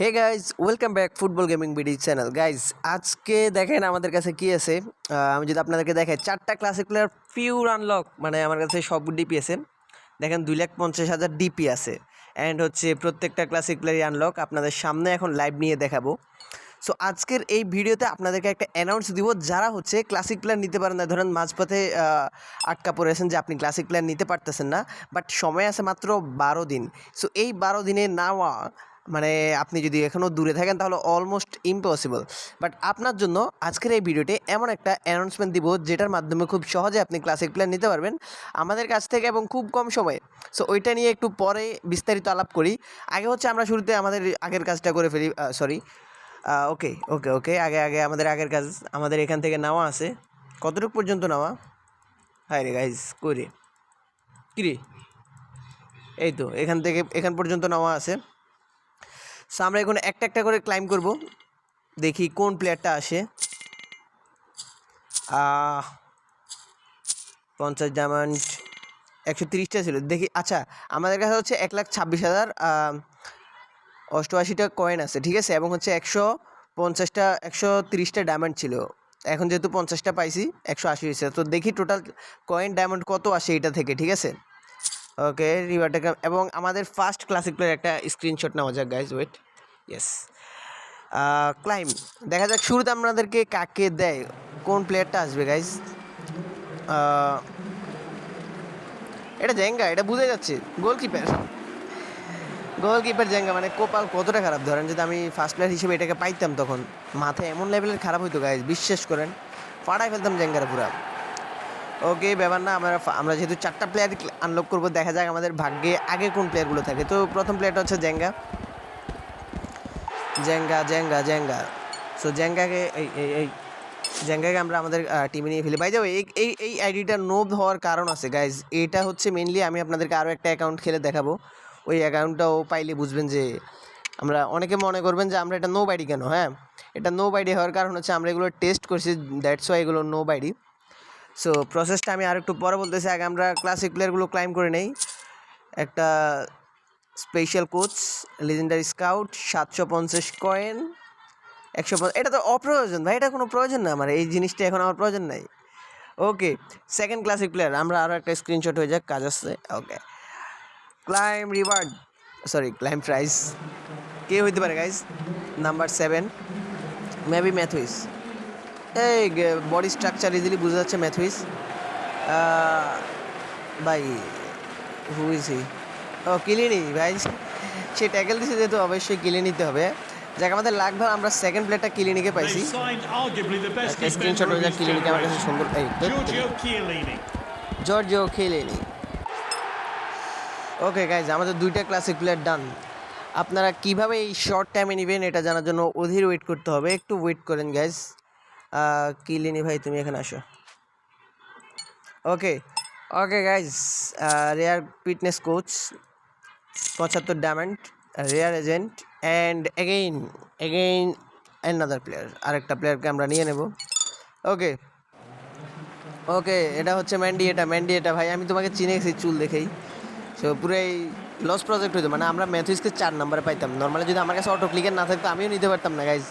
হে guys welcome back football gaming BD channel guys আজকে দেখেন আমাদের কাছে কি আছে? আমি যদি আপনাদেরকে দেখাই, চারটা ক্লাসিক প্লেয়ার পিওর আনলক মানে আমার কাছে সব ডিপি আছে। দেখেন দুই লাখ পঞ্চাশ হাজার ডিপি আছে। অ্যান্ড হচ্ছে প্রত্যেকটা ক্লাসিক প্লেয়ারই আনলক আপনাদের সামনে এখন লাইভ নিয়ে দেখাবো। সো আজকের এই ভিডিওতে আপনাদেরকে একটা অ্যানাউন্স দিব, যারা হচ্ছে ক্লাসিক প্লেয়ার নিতে পারেন না। ধরেন মাঝপথে আটকা পড়েছেন যে আপনি ক্লাসিক প্লেয়ার নিতে পারতেছেন না। বাট সময় আছে মাত্র বারো দিন। সো এই বারো দিনে নেওয়া মানে আপনি যদি এখনও দূরে থাকেন তাহলে অলমোস্ট ইম্পসিবল বাট আপনার জন্য আজকের এই ভিডিওটি এমন একটা অ্যানাউন্সমেন্ট দিব, যেটার মাধ্যমে খুব সহজে আপনি ক্লাসিক প্ল্যান নিতে পারবেন আমাদের কাছ থেকে এবং খুব কম সময়ে। সো ওইটা নিয়ে একটু পরে বিস্তারিত আলাপ করি। আগে হচ্ছে আমরা শুরুতে আমাদের আগের কাজটা করে ফেলি সরি ওকে ওকে ওকে আগে আগে আমাদের আগের কাজ, আমাদের এখান থেকে নেওয়া আছে। কতটুকু পর্যন্ত নেওয়া? হায় রে গাইজ করি কিরে এই তো, এখান থেকে, এখান পর্যন্ত নেওয়া আছে। সো আমরা এখন একটা একটা করে ক্লাইম করব। দেখি কোন প্লেয়ারটা আসে। পঞ্চাশ ডায়মন্ড একশো তিরিশটা ছিল। দেখি আচ্ছা আমাদের কাছে হচ্ছে এক লাখ ছাব্বিশ হাজার অষ্টআশিটা কয়েন আছে, ঠিক আছে? এবং হচ্ছে একশো পঞ্চাশটা, একশো তিরিশটা ডায়মন্ড ছিল। এখন যেহেতু পঞ্চাশটা পাইছি, একশো আশি হয়েছে। তো দেখি টোটাল কয়েন ডায়মন্ড কত আসে এটা থেকে, ঠিক আছে? ওকে রিভারটা এবং আমাদের ফার্স্ট ক্লাসিক প্লেয়ার একটা স্ক্রিনশট নেওয়া যাক গাইজ ওয়েট ইয়েস ক্লাইম দেখা যাক, শুরুতে আপনাদেরকে কাকে দেয়? কোন প্লেয়ারটা আসবে গাইজ এটা জেঙ্গা, এটা বুঝে যাচ্ছে। গোলকিপার গোলকিপার জেঙ্গা মানে কোপাল কতটা খারাপ? ধরেন যদি আমি ফার্স্ট প্লেয়ার হিসেবে এটাকে পাইতাম তখন মাথায় এমন লেভেলের খারাপ হইতো গাইজ বিশ্বাস করেন। ফাটাই ফেলতাম জেঙ্গারা পুরা। ওকে, ব্যাপার না, আমরা আমরা যেহেতু চারটা প্লেয়ার আনলক করব, দেখা যাক আমাদের ভাগ্যে আগে কোন প্লেয়ারগুলো থাকে। তো প্রথম প্লেয়ারটা হচ্ছে Jenga Jenga Jenga Jenga so জেঙ্গাকে এই এই এই জেঙ্গাকে আমরা আমাদের টিমে নিয়ে ফেলি। বাই যাব এই এই এই আইডিটা নোব হওয়ার কারণ আছে গাইজ এটা হচ্ছে মেনলি আমি আপনাদেরকে আরও একটা অ্যাকাউন্ট খেলে দেখাবো। ওই অ্যাকাউন্টটাও পাইলে বুঝবেন যে, আমরা অনেকে মনে করবেন যে, আমরা এটা নো বাইডি কেন হ্যাঁ? এটা নো বাইডি হওয়ার কারণ হচ্ছে, আমরা এগুলো টেস্ট করছি দ্যাটস ওয়াই এগুলো নো বাইডি সো প্রসেসটা আমি আর একটু পরে বলতেছি। আগে আমরা ক্লাসিক প্লেয়ারগুলো ক্লাইম করে নেই। একটা স্পেশাল কোচ লিজেন্ডারি স্কাউট সাতশো পঞ্চাশ কয়েন একশো এটা তো অপ্রয়োজন ভাই, এটা কোনো প্রয়োজন না আমার। এই জিনিসটা এখন আমার প্রয়োজন নাই। ওকে সেকেন্ড ক্লাসিক প্লেয়ার আমরা আরও একটা স্ক্রিনশট হয়ে যাক, কাজ আসছে okay claim reward sorry claim prize কে হইতে পারে guys number seven maybe Matthews এই বডি স্ট্রাকচার ইজিলি বোঝা যাচ্ছে ম্যাথুইস ভাই হু ইজ হি ও কিলিনি ভাই। সে ট্যাকেল দিছে যেহেতু অবশ্যই কিলে নিতে হবে। যাক আমাদের লাগবে আমরা সেকেন্ড প্লেটটা কিলিনিকে পাইছি। স্ক্রিনশট হয়ে of যাক his কিলিনিকে আমার কাছে সুন্দর জর্জিও খেলেনি ওকে গাইজ আমাদের দুইটা ক্লাসিক প্লেয়ার ডান আপনারা কীভাবে এই শর্ট টাইমে নেবেন এটা জানার জন্য অধীর ওয়েট করতে হবে। একটু ওয়েট করেন গাইজ কিলিনি ভাই, তুমি এখানে আসো। Okay okay guys rare fitness coach পঁচাত্তর diamond rare agent and again again another player আরেকটা প্লেয়ারকে আমরা নিয়ে নেব। ওকে ওকে এটা হচ্ছে ম্যান্ডি এটা ম্যান্ডি এটা ভাই, আমি তোমাকে চিনে গেছি চুল দেখেই। সো পুরাই লস প্রজেক্ট হইতো। মানে আমরা ম্যাথুইসকে চার নাম্বারে পাইতাম। নর্মালি যদি আমার কাছে অটো ক্লিকার না থাকতো, আমিও নিতে পারতাম না গাইজ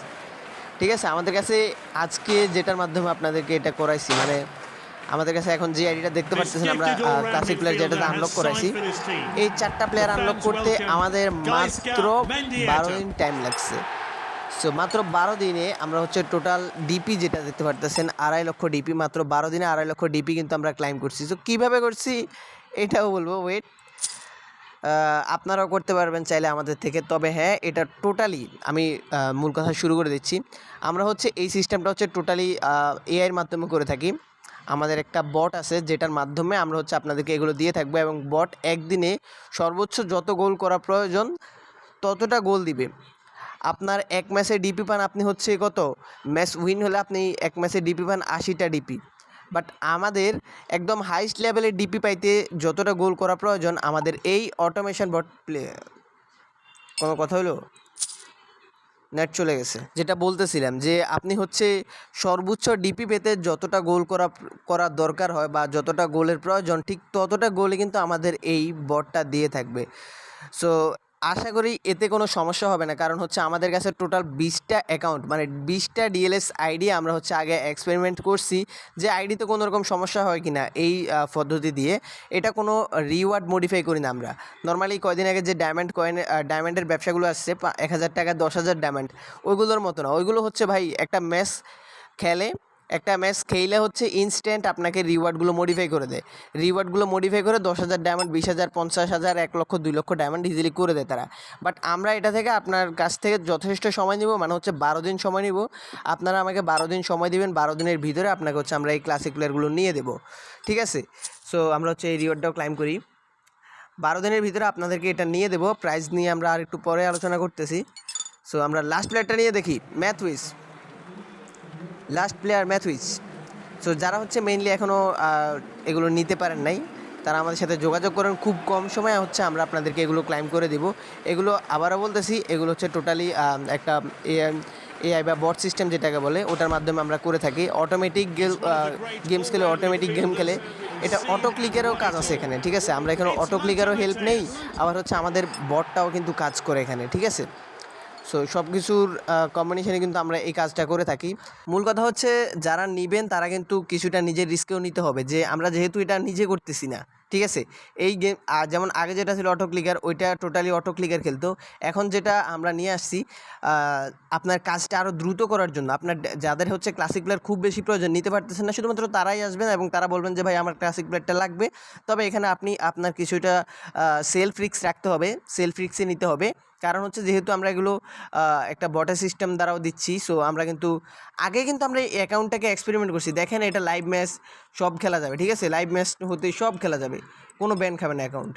ঠিক আছে আমাদের কাছে আজকে যেটার মাধ্যমে আপনাদেরকে এটা করাইছি মানে আমাদের কাছে এখন যে আইডিটা দেখতে পাচ্ছেন আমরা ক্লাসিক প্লেয়ার যেটাতে আনলক করাইছি এই চারটা প্লেয়ার আনলক করতে আমাদের মাত্র বারো দিন টাইম লাগছে। সো মাত্র বারো দিনে আমরা হচ্ছে টোটাল ডিপি যেটা দেখতে পারতেছেন আড়াই লক্ষ ডিপি মাত্র বারো দিনে আড়াই লক্ষ ডিপি কিন্তু আমরা ক্লাইম করছি। সো কীভাবে করছি এটাও বলব ওয়েট আপনারাও করতে পারবেন চাইলে আমাদের থেকে। তবে হ্যাঁ এটা টোটালি আমি মূল কথা শুরু করে দিচ্ছি। আমরা হচ্ছে এই সিস্টেমটা হচ্ছে টোটালি এআইয়ের মাধ্যমে করে থাকি। আমাদের একটা বট আছে যেটার মাধ্যমে আমরা হচ্ছে আপনাদেরকে এগুলো দিয়ে থাকব এবং বট একদিনে সর্বোচ্চ যত গোল করা প্রয়োজন ততটা গোল দিবে। আপনার এক ম্যাচে ডিপি পান আপনি হচ্ছে কত? ম্যাচ উইন হলে আপনি এক ম্যাচে ডিপি পান আশিটা ডিপি বাট আমাদের একদম হাইস্ট লেভেলের ডিপি পাইতে যতটা গোল করা প্রয়োজন, আমাদের এই অটোমেশন বট প্লে কোনো কথা হলো নেট চলে গেছে। যেটা বলতেছিলাম যে, আপনি হচ্ছে সর্বোচ্চ ডিপি পেতে যতটা গোল করা, করার দরকার হয় বা যতটা গোলের প্রয়োজন, ঠিক ততটা গোলে কিন্তু আমাদের এই বটটা দিয়ে থাকবে। সো আশা করি এতে কোনো সমস্যা হবে না। কারণ হচ্ছে আমাদের কাছে টোটাল বিশটা অ্যাকাউন্ট মানে বিশটা ডিএলএস আইডি আমরা হচ্ছে আগে এক্সপেরিমেন্ট করছি যে আইডিতে কোনো রকম সমস্যা হয় কি না এই পদ্ধতি দিয়ে। এটা কোনো রিওয়ার্ড মডিফাই করি না আমরা। নর্মালি কয়দিন আগে যে ডায়মন্ড কয়েন ডায়মন্ডের ব্যবসাগুলো আসছে এক হাজার টাকা, দশ হাজার ডায়মন্ড ওইগুলোর মতো না। ওইগুলো হচ্ছে ভাই একটা ম্যাচ খেলে একটা ম্যাচ খেলে হচ্ছে ইনস্ট্যান্ট আপনাকে রিওয়ার্ডগুলো মডিফাই করে দেয়। রিওয়ার্ডগুলো মডিফাই করে দশ হাজার ডায়মন্ড বিশ হাজার, পঞ্চাশ হাজার, এক লক্ষ, দুই লক্ষ ডায়মন্ড ইজিলি করে দেয় তারা। বাট আমরা এটা থেকে আপনার কাছ থেকে যথেষ্ট সময় নিব মানে হচ্ছে বারো দিন সময় নিব। আপনারা আমাকে বারো দিন সময় দিবেন, বারো দিনের ভিতরে আপনাকে হচ্ছে আমরা এই ক্লাসিক প্লেয়ারগুলো নিয়ে দেবো। ঠিক আছে? সো আমরা হচ্ছে এই রিওয়ার্ডটাও ক্লাইম করি। বারো দিনের ভিতরে আপনাদেরকে এটা নিয়ে দেবো। প্রাইস নিয়ে আমরা আর একটু পরে আলোচনা করতেছি। সো আমরা লাস্ট প্লেয়ারটা নিয়ে দেখি। Matthaus last player Matthaus so যারা হচ্ছে মেইনলি এখনও এগুলো নিতে পারেন নাই, তারা আমাদের সাথে যোগাযোগ করেন। খুব কম সময়ে হচ্ছে আমরা আপনাদেরকে এগুলো ক্লাইম করে দিব। এগুলো আবারও বলতেছি, এগুলো হচ্ছে টোটালি একটা এআই বা বট সিস্টেম যেটাকে বলে, ওটার মাধ্যমে আমরা করে থাকি। অটোমেটিক গেল গেমস খেলে অটোমেটিক গেম খেলে। এটা অটো ক্লিকেরও কাজ আছে এখানে, ঠিক আছে? আমরা এখানে অটো ক্লিকেরও হেল্প নেই। আবার হচ্ছে আমাদের বটটাও কিন্তু কাজ করে এখানে, ঠিক আছে? সো সব কিছুর কম্বিনেশনে কিন্তু আমরা এই কাজটা করে থাকি। মূল কথা হচ্ছে, যারা নিবেন, তারা কিন্তু কিছুটা নিজের রিস্কেও নিতে হবে যে, আমরা যেহেতু এটা নিজে করতেছি না, ঠিক আছে? এই গেম যেমন আগে যেটা ছিল অটো ক্লিকার ওইটা টোটালি অটো ক্লিকার খেলতো। এখন যেটা আমরা নিয়ে আসছি আপনার কাজটা আরও দ্রুত করার জন্য। আপনার যাদের হচ্ছে ক্লাসিক প্লেয়ার খুব বেশি প্রয়োজন, নিতে পারতেছেন না, শুধুমাত্র তারাই আসবেন এবং তারা বলবেন যে, ভাই, আমার ক্লাসিক প্লেয়ারটা লাগবে। তবে এখানে আপনি আপনার কিছুটা সেলফ রিক্স রাখতে হবে সেলফ রিক্সে নিতে হবে। কারণ হচ্ছে যেহেতু আমরা এগুলো একটা বটার সিস্টেম দ্বারাও দিচ্ছি সো আমরা কিন্তু, আগে কিন্তু আমরা এই অ্যাকাউন্টটাকে এক্সপেরিমেন্ট করছি। দেখেন এটা লাইভ ম্যাচ সব খেলা যাবে, ঠিক আছে? লাইভ ম্যাচ হতে সব খেলা যাবে, কোনো ব্যান খাবে না অ্যাকাউন্ট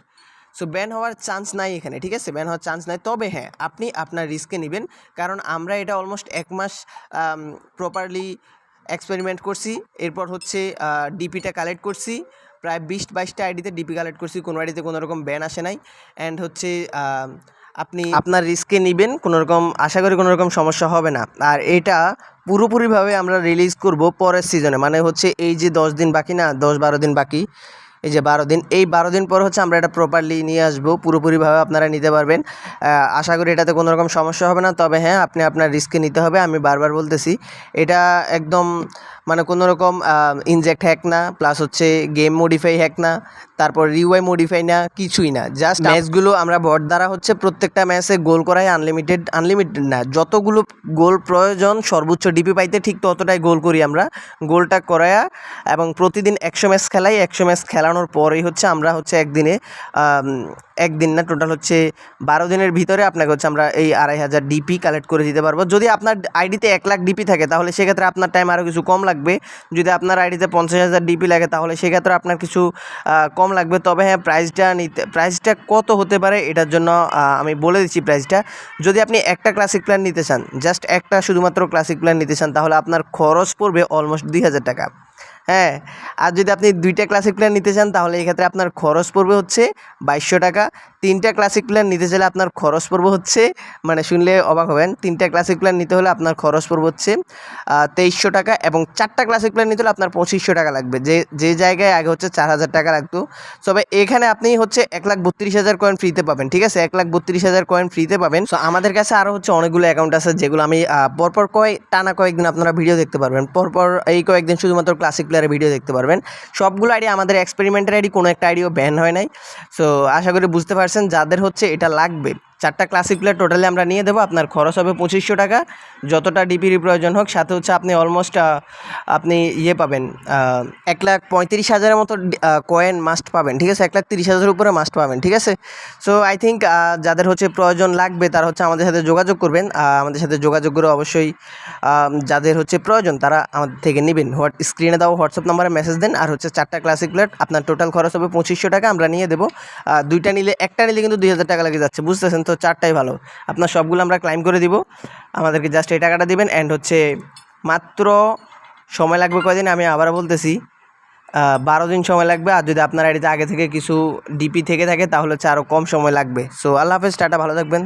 সো ব্যান হওয়ার চান্স নাই এখানে, ঠিক আছে? ব্যান হওয়ার চান্স নাই। তবে হ্যাঁ আপনি আপনার রিস্কে নেবেন, কারণ আমরা এটা অলমোস্ট এক মাস প্রপারলি এক্সপেরিমেন্ট করছি। এরপর হচ্ছে ডিপিটা কালেক্ট করছি। প্রায় বিশ বাইশটা আইডিতে ডিপি কালেক্ট করছি। কোনো আইডিতে কোনো রকম ব্যান আসে নাই। অ্যান্ড হচ্ছে আপনি আপনার রিস্কে নেবেন কোনো রকম আশা করি কোনো রকম সমস্যা হবে না। আর এটা পুরোপুরিভাবে আমরা রিলিজ করব পরের সিজনে মানে হচ্ছে এই যে দশ দিন বাকি না, দশ বারো দিন বাকি, এই যে বারো দিন, এই বারো দিন পর হচ্ছে আমরা এটা প্রপারলি নিয়ে আসব, পুরোপুরিভাবে আপনারা নিতে পারবেন। আশা করি এটাতে কোনো রকম সমস্যা হবে না, তবে হ্যাঁ আপনি আপনার রিস্কে নিতে হবে, আমি বারবার বলতেছি, এটা একদম মানে কোনো রকম ইনজেক্ট হ্যাক না প্লাস হচ্ছে গেম মডিফাই হ্যাক না তারপর রিওয়াই মডিফাই না কিছুই না। জাস্ট ম্যাচগুলো আমরা বট দ্বারা হচ্ছে প্রত্যেকটা ম্যাচে গোল করাই আনলিমিটেড আনলিমিটেড না। যতগুলো গোল প্রয়োজন সর্বোচ্চ ডিপি পাইতে ঠিক ততটাই গোল করি আমরা। গোলটা করায়া এবং প্রতিদিন একশো ম্যাচ খেলাই একশো ম্যাচ খেলানোর পরেই হচ্ছে আমরা হচ্ছে একদিনে একদিন না টোটাল হচ্ছে বারো দিনের ভিতরে আপনাকে হচ্ছে আমরা এই আড়াই হাজার ডিপি কালেক্ট করে দিতে পারব। যদি আপনার আইডিতে এক লাখ ডিপি থাকে তাহলে সেক্ষেত্রে আপনার টাইম আরও কিছু কম লাগবে। যদি আপনার আইডিতে পঞ্চাশ হাজার ডিপি লাগে, তাহলে সেক্ষেত্রে আপনার কিছু কম লাগবে। তবে হ্যাঁ প্রাইসটা নিতে প্রাইসটা কত হতে পারে এটার জন্য আমি বলে দিচ্ছি প্রাইসটা যদি আপনি একটা ক্লাসিক প্ল্যান নিতে চান জাস্ট একটা শুধুমাত্র ক্লাসিক প্ল্যান নিতে চান, তাহলে আপনার খরচ পড়বে অলমোস্ট দুই হাজার টাকা। হ্যাঁ আর যদি আপনি দুইটা ক্লাসিক প্ল্যান নিতে চান, তাহলে এক্ষেত্রে আপনার খরচ পড়বে হচ্ছে বাইশশো টাকা। তিনটা ক্লাসিক প্ল্যান নিতে চাইলে আপনার খরচ পড়বে হচ্ছে মানে শুনলে অবাক হবেন, তিনটা ক্লাসিক প্ল্যান নিতে হলে আপনার খরচ পড়বে হচ্ছে তেইশশো টাকা এবং চারটা ক্লাসিক প্ল্যান নিতে হলে আপনার পঁচিশশো টাকা লাগবে। যে যে জায়গায় আগে হচ্ছে চার হাজার টাকা লাগতো। তবে এখানে আপনি হচ্ছে এক লাখ বত্রিশ হাজার কয়েন ফ্রিতে পাবেন, ঠিক আছে? এক লাখ বত্রিশ হাজার কয়েন ফ্রিতে পাবেন। সো আমাদের কাছে আরও হচ্ছে অনেকগুলো অ্যাকাউন্ট আছে, যেগুলো আমি পরপর কয়, টানা কয়েকদিন আপনারা ভিডিও দেখতে পারবেন। পরপর এই কয়েকদিন শুধুমাত্র ক্লাসিক প্লেয়ারের ভিডিও দেখতে পারবেন, সবগুলো আইডি আমাদের এক্সপেরিমেন্টের আইডি, কোনো একটা আইডিও ব্যান হয় নাই। সো আশা করি বুঝতে পারছেন, যাদের হচ্ছে এটা লাগবে। চারটা ক্লাসিক প্লেয়ার টোটালি আমরা নিয়ে দেবো। আপনার খরচ হবে পঁচিশশো টাকা। যতটা ডিপির প্রয়োজন হোক, সাথে হচ্ছে আপনি অলমোস্ট আপনি ইয়ে পাবেন এক লাখ পঁয়ত্রিশ হাজারের মতো কয়েন মাস্ট পাবেন, ঠিক আছে? এক লাখ তিরিশ হাজারের উপরে মাস্ট পাবেন, ঠিক আছে? সো আই থিঙ্ক যাদের হচ্ছে প্রয়োজন লাগবে, তারা হচ্ছে আমাদের সাথে যোগাযোগ করবেন। আমাদের সাথে যোগাযোগ করে অবশ্যই যাদের হচ্ছে প্রয়োজন, তারা আমাদের থেকে নেবেন। হোয়াট স্ক্রিনে দাও, হোয়াটসঅ্যাপ নাম্বারে মেসেজ দেন, আর হচ্ছে চারটা ক্লাসিক প্লেট আপনার টোটাল খরচ হবে পঁচিশশো টাকা, আমরা নিয়ে দেবো। দুইটা নিলে, একটা নিলে কিন্তু দুই হাজার টাকা লেগে যাচ্ছে, বুঝতেছেন তো চারটাই ভালো। আপনার সবগুলো আমরা ক্লাইম করে দিব। আমাদেরকে জাস্ট এই টাকাটা দেবেন অ্যান্ড হচ্ছে মাত্র সময় লাগবে কয়দিন? আমি আবার বলতেছি বারো দিন সময় লাগবে। আর যদি আপনার আইডিতে আগে থেকে কিছু ডিপি থেকে থাকে, তাহলে হচ্ছে আরও কম সময় লাগবে। সো আল্লাহ হাফেজ, টাটা, ভালো থাকবেন।